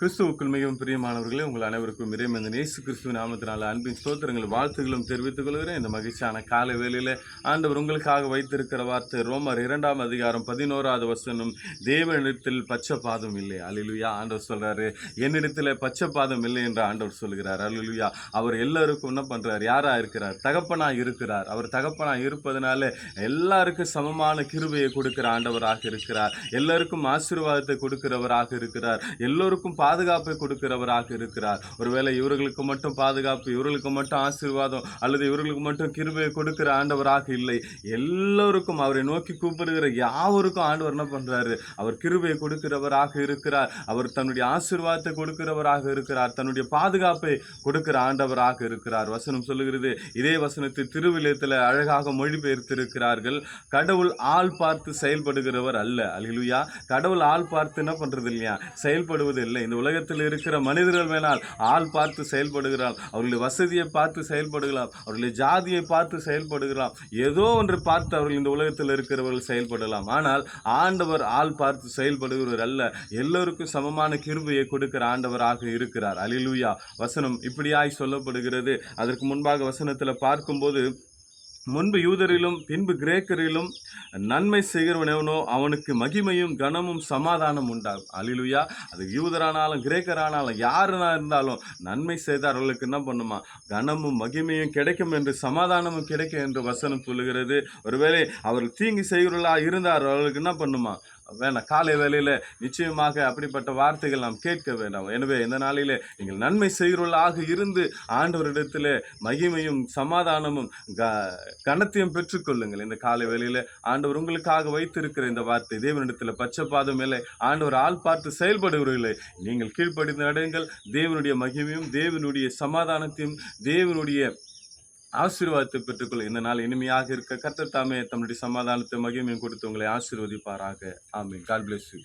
கிறிஸ்துவுக்குள் மிகவும் பிரியமானவர்களே உங்கள் அனைவருக்கும் இறைமந்தன் இயேசு கிறிஸ்துவ நாமத்தினால அன்பின் ஸ்தோத்திரங்கள் வாழ்த்துகளும் தெரிவித்துக் கொள்கிறேன் இந்த மகிழ்ச்சியான காலை வேளையில ஆண்டவர் உங்களுக்காக வைத்திருக்கிற வார்த்தை ரோமர் இரண்டாம் அதிகாரம் பதினோராவது வசனம் தேவனிடத்தில் பச்சைப்பாதம் இல்லை. அலிலுயா ஆண்டவர் சொல்கிறாரு என்னிடத்தில் பச்சைப்பாதம் இல்லை என்று ஆண்டவர் சொல்கிறார். அலிலுயா அவர் எல்லாருக்கும் என்ன பண்ணுறார் யாராக இருக்கிறார்? தகப்பனா இருக்கிறார். அவர் தகப்பனா இருப்பதனால எல்லாருக்கும் சமமான கிருபையை கொடுக்கிற ஆண்டவராக இருக்கிறார். எல்லாருக்கும் ஆசீர்வாதத்தை கொடுக்கிறவராக இருக்கிறார். எல்லோருக்கும் பா பாதுகாப்பை கொடுக்கிறவராக இருக்கிறார். ஒருவேளை இவர்களுக்கு மட்டும் பாதுகாப்பு இவர்களுக்கு மட்டும் ஆசீர்வாதம் அல்லது இவர்களுக்கு மட்டும் கிருபையை கொடுக்கிற ஆண்டவராக இல்லை. எல்லோருக்கும் அவரை நோக்கி கூப்பிடுகிற யாவருக்கும் ஆண்டவர் என்ன பண்றாரு? அவர் கிருபையை கொடுக்கிறவராக இருக்கிறார். அவர் தன்னுடைய ஆசீர்வாதத்தை கொடுக்கிறவராக இருக்கிறார். தன்னுடைய பாதுகாப்பை கொடுக்கிற ஆண்டவராக இருக்கிறார். வசனம் சொல்லுகிறது இதே வசனத்தை திருவிழயத்தில் அழகாக மொழிபெயர்த்திருக்கிறார்கள். கடவுள் ஆள் பார்த்து செயல்படுகிறவர் அல்ல. அலிலுயா கடவுள் ஆள் பார்த்து என்ன பண்ணுறது இல்லையா செயல்படுவது இல்லை. இந்த உலகத்தில் இருக்கிற மனிதர்கள் வேணால் ஆள் பார்த்து செயல்படுகிறார். அவர்களுடைய வசதியை பார்த்து செயல்படுகலாம் அவர்களுடைய ஜாதியை பார்த்து செயல்படுகிறார். ஏதோ ஒன்று பார்த்து அவர்கள் இந்த உலகத்தில் இருக்கிறவர்கள் செயல்படலாம். ஆனால் ஆண்டவர் ஆள் பார்த்து செயல்படுகிறவர் அல்ல. எல்லோருக்கும் சமமான கிருபையை கொடுக்கிற ஆண்டவராக இருக்கிறார். அலிலுயா வசனம் இப்படியாய் சொல்லப்படுகிறது. அதற்கு முன்பாக வசனத்தில் பார்க்கும்போது முன்பு யூதரிலும் பின்பு கிரேக்கரிலும் நன்மை செய்கிறவனவனோ அவனுக்கு மகிமையும் கனமும் சமாதானம் உண்டாகும். அலிலுயா அது யூதரானாலும் கிரேக்கரானாலும் யாருனா இருந்தாலும் நன்மை செய்தார்களுக்கு என்ன பண்ணுமா? கனமும் மகிமையும் கிடைக்கும் என்று சமாதானமும் கிடைக்கும் என்று வசனம் சொல்லுகிறது. ஒருவேளை அவர்கள் தீங்கு செய்கிறவர்களா இருந்தார். அவர்களுக்கு என்ன பண்ணுமா? வேணாம் காலை வேலையில் நிச்சயமாக அப்படிப்பட்ட வார்த்தைகள் நாம் கேட்க வேண்டாம். எனவே இந்த நாளிலே நீங்கள் நன்மை செய்கிறவர்களாக இருந்து ஆண்டவரிடத்தில் மகிமையும் சமாதானமும் க கனத்தையும் பெற்றுக்கொள்ளுங்கள். இந்த காலை வேலையில் ஆண்டவர் உங்களுக்காக வைத்திருக்கிற இந்த வார்த்தை தேவனிடத்தில் பச்சைப்பாதம் மேலே ஆண்டவர் ஆள் பார்த்து செயல்படுகிறீர்களே நீங்கள் கீழ்ப்படிந்து நடங்கள். தேவனுடைய மகிமையும் தேவனுடைய சமாதானத்தையும் தேவனுடைய ஆசீர்வாதத்தை பெற்றுக்கொள்ள இந்த நாள் இனிமையாக இருக்க கர்த்தர் தாமே தம்முடைய சமாதானத்தை மகிமையும் கொடுத்து உங்களை ஆசீர்வதிப்பாராக. ஆமீன். God bless you